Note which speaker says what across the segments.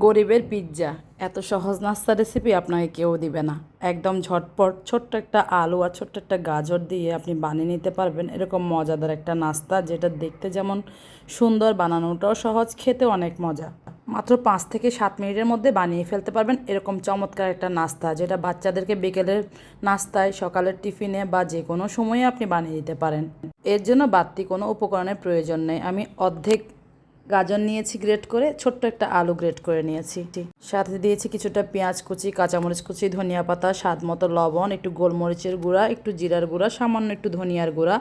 Speaker 1: গরিবের পিৎজা এত সহজ নাস্তা রেসিপি আপনাকে কেউ দিবে না। একদম ঝটপট, ছোট্ট একটা আলু আর ছোট্ট একটা গাজর দিয়ে আপনি বানিয়ে নিতে পারবেন। এরকম মজাদার একটা নাস্তা, যেটা দেখতে যেমন সুন্দর, বানানোটাও সহজ খেতে অনেক মজা। মাত্র পাঁচ থেকে সাত মিনিটের মধ্যে বানিয়ে ফেলতে পারবেন এরকম চমৎকার একটা নাস্তা, যেটা বাচ্চাদেরকে বিকেলের নাস্তায়, সকালের টিফিনে বা যে কোনো সময়ে আপনি বানিয়ে দিতে পারেন। এর জন্য বাড়তি কোনো উপকরণের প্রয়োজন নেই। আমি অর্ধেক গাজর নিয়েছি গ্রেট করে, ছোট্ট একটা আলু গ্রেট করে নিয়েছি। সাথে দিয়েছি কিছুটা পেঁয়াজ কুচি, কাঁচামরিচ কুচি, ধনিয়া পাতা, স্বাদ মতো লবণ, একটু গোলমরিচের গুঁড়া, একটু জিরার গুঁড়া, সামান্য একটু ধনিয়ার গুঁড়া,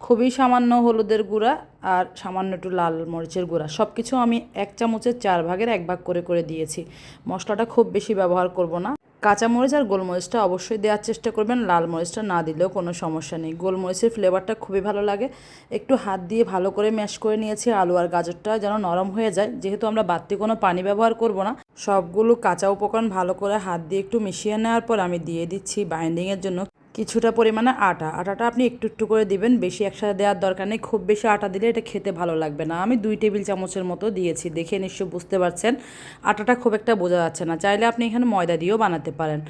Speaker 1: খুবই সামান্য হলুদের গুঁড়া আর সামান্য একটু লাল মরিচের গুঁড়া। সব কিছু আমি এক চামচের চার ভাগের এক ভাগ করে করে দিয়েছি। মশলাটা খুব বেশি ব্যবহার করব না। কাঁচামরিচ আর গোলমরিচটা অবশ্যই দেওয়ার চেষ্টা করবেন। লাল মরিচটা না দিলেও কোনো সমস্যা নেই। গোলমরিচের ফ্লেভারটা খুবই ভালো লাগে। একটু হাত দিয়ে ভালো করে ম্যাশ করে নিয়েছি আলু আর গাজরটা যেন নরম হয়ে যায়। যেহেতু আমরা বাড়তি কোনো পানি ব্যবহার করব না, সবগুলো কাঁচা উপকরণ ভালো করে হাত দিয়ে একটু মিশিয়ে নেওয়ার পর আমি দিয়ে দিচ্ছি বাইন্ডিংয়ের জন্য। কিছুটা পরিমাণে আটা। আটাটা আপনি একটু একটু করে দিবেন, বেশি একসাথে দেওয়ার দরকার নেই। খুব বেশি আটা দিলে এটা খেতে ভালো লাগবে না। আমি দুই টেবিল চামচের মতো দিয়েছি, দেখে নিশ্চয় বুঝতে পারছেন। আটাটা খুব একটা বোঝা যাচ্ছে না। চাইলে আপনি এখানে ময়দা দিয়েও বানাতে পারেন।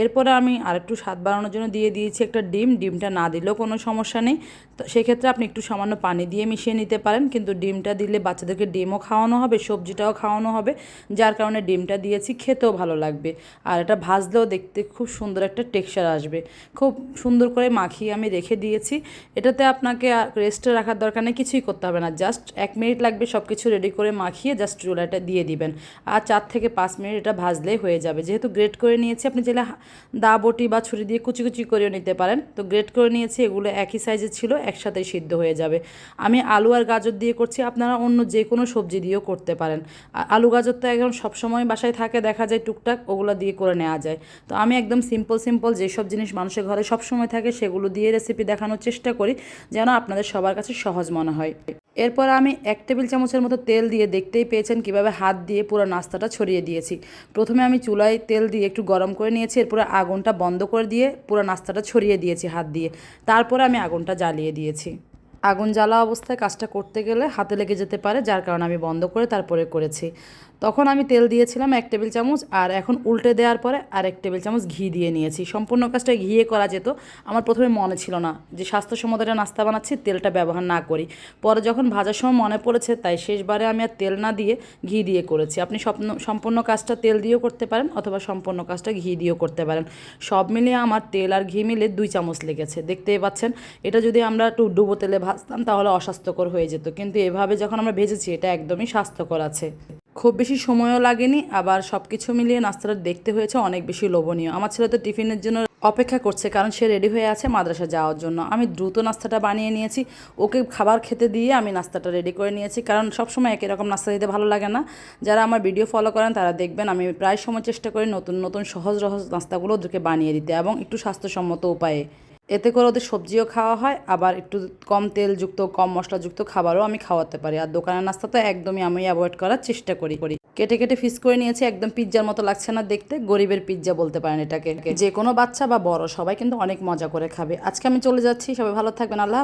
Speaker 1: এরপরে আমি আরেকটু স্বাদ বাড়ানোর জন্য দিয়ে দিয়েছি একটা ডিম। ডিমটা না দিলেও কোনো সমস্যা নেই। তো সেক্ষেত্রে আপনি একটু সামান্য পানি দিয়ে মিশিয়ে নিতে পারেন। কিন্তু ডিমটা দিলে বাচ্চাদেরকে ডিমও খাওয়ানো হবে, সবজিটাও খাওয়ানো হবে। যার কারণে ডিমটা দিয়েছি, খেতেও ভালো লাগবে। আর এটা ভাজলেও দেখতে খুব সুন্দর একটা টেক্সচার আসবে। খুব সুন্দর করে মাখিয়ে আমি রেখে দিয়েছি। এটাতে আপনাকে রেস্টে রাখার দরকার নেই, কিছুই করতে হবে না। জাস্ট এক মিনিট লাগবে সব কিছু রেডি করে মাখিয়ে জাস্ট চুলাটা দিয়ে দিবেন। আর চার থেকে পাঁচ মিনিট এটা ভাজলেই হয়ে যাবে। যেহেতু গ্রেট করে নিয়েছি, আপনি চাইলে দা বটি বা ছুরি দিয়ে কুচি কুচি করেও নিতে পারেন। তো গ্রেট করে নিয়েছি, এগুলো একই সাইজের ছিল একসাথেই সিদ্ধ হয়ে যাবে। আমি আলু আর গাজর দিয়ে করছি, আপনারা অন্য যে কোনো সবজি দিয়েও করতে পারেন। আলু গাজর তো একদম সবসময় বাসায় থাকে, দেখা যায় টুকটাক, ওগুলো দিয়ে করে নেওয়া যায়। তো আমি একদম সিম্পল সিম্পল যেসব জিনিস মানুষের ঘরে সবসময় থাকে, সেগুলো দিয়ে রেসিপি দেখানোর চেষ্টা করি, যেন আপনাদের সবার কাছে সহজ মনে হয়। এরপর আমি এক টেবিল চামচের মতো তেল দিয়ে দেখতেই পেয়েছেন কীভাবে হাত দিয়ে পুরো নাস্তাটা ছড়িয়ে দিয়েছি। প্রথমে আমি চুলায় তেল দিয়ে একটু গরম করে নিয়েছি, এরপরে আগুনটা বন্ধ করে দিয়ে পুরো নাস্তাটা ছড়িয়ে দিয়েছি হাত দিয়ে। তারপরে আমি আগুনটা জ্বালিয়ে দিয়েছি। আগুন জ্বালা অবস্থায় কাজটা করতে গেলে হাতে লেগে যেতে পারে, যার কারণে আমি বন্ধ করে তারপরে করেছি। তখন আমি তেল দিয়েছিলাম এক টেবিল চামচ আর এখন উল্টে দেওয়ার পরে আর এক টেবিল চামচ ঘি দিয়ে নিয়েছি। সম্পূর্ণ কাজটা ঘিয়ে করা যেত, আমার প্রথমে মনে ছিল না যে স্বাস্থ্যসম্মত নাস্তা বানাচ্ছি, তেলটা ব্যবহার না করি। পরে যখন ভাজার সময় মনে পড়েছে, তাই শেষবারে আমি আর তেল না দিয়ে ঘি দিয়ে করেছি। আপনি স্বপ্ন, সম্পূর্ণ কাজটা তেল দিয়েও করতে পারেন অথবা সম্পূর্ণ কাজটা ঘি দিয়েও করতে পারেন। সব মিলিয়ে আমার তেল আর ঘি মিলে দুই চামচ লেগেছে। দেখতেই পাচ্ছেন, এটা যদি আমরা একটু ডুবো তেলে ভাজতাম তাহলে অস্বাস্থ্যকর হয়ে যেত। কিন্তু এভাবে যখন আমরা ভেজেছি, এটা একদমই স্বাস্থ্যকর আছে। খুব বেশি সময়ও লাগেনি, আবার সব কিছু মিলিয়ে নাস্তাটা দেখতে হয়েছে অনেক বেশি লোভনীয়। আমার ছেলে তো টিফিনের জন্য অপেক্ষা করছে, কারণ সে রেডি হয়ে আছে মাদ্রাসা যাওয়ার জন্য। আমি দ্রুত নাস্তাটা বানিয়ে নিয়েছি। ওকে খাবার খেতে দিয়ে আমি নাস্তাটা রেডি করে নিয়েছি, কারণ সবসময় একই রকম নাস্তা দিতে ভালো লাগে না। যারা আমার ভিডিও ফলো করেন, তারা দেখবেন আমি প্রায় সময় চেষ্টা করি নতুন নতুন সহজ সহজ নাস্তাগুলো ওদেরকে বানিয়ে দিতে, এবং একটু স্বাস্থ্যসম্মত উপায়ে। এতে করে ওদের সবজিও খাওয়া হয়, আবার একটু কম তেলযুক্ত, কম মশলাযুক্ত খাবারও আমি খাওয়াতে পারি। আর দোকানের নাস্তা তো একদমই আমি অ্যাভয়েড করার চেষ্টা করি করি। কেটে কেটে ফিস করে নিয়েছি, একদম পিৎজার মতো লাগছে না দেখতে, গরিবের পিৎজা বলতে পারেন এটাকে। যে কোনো বাচ্চা বা বড় সবাই কিন্তু অনেক মজা করে খাবে। আজকে আমি চলে যাচ্ছি, সবাই ভালো থাকবেন, আল্লাহ।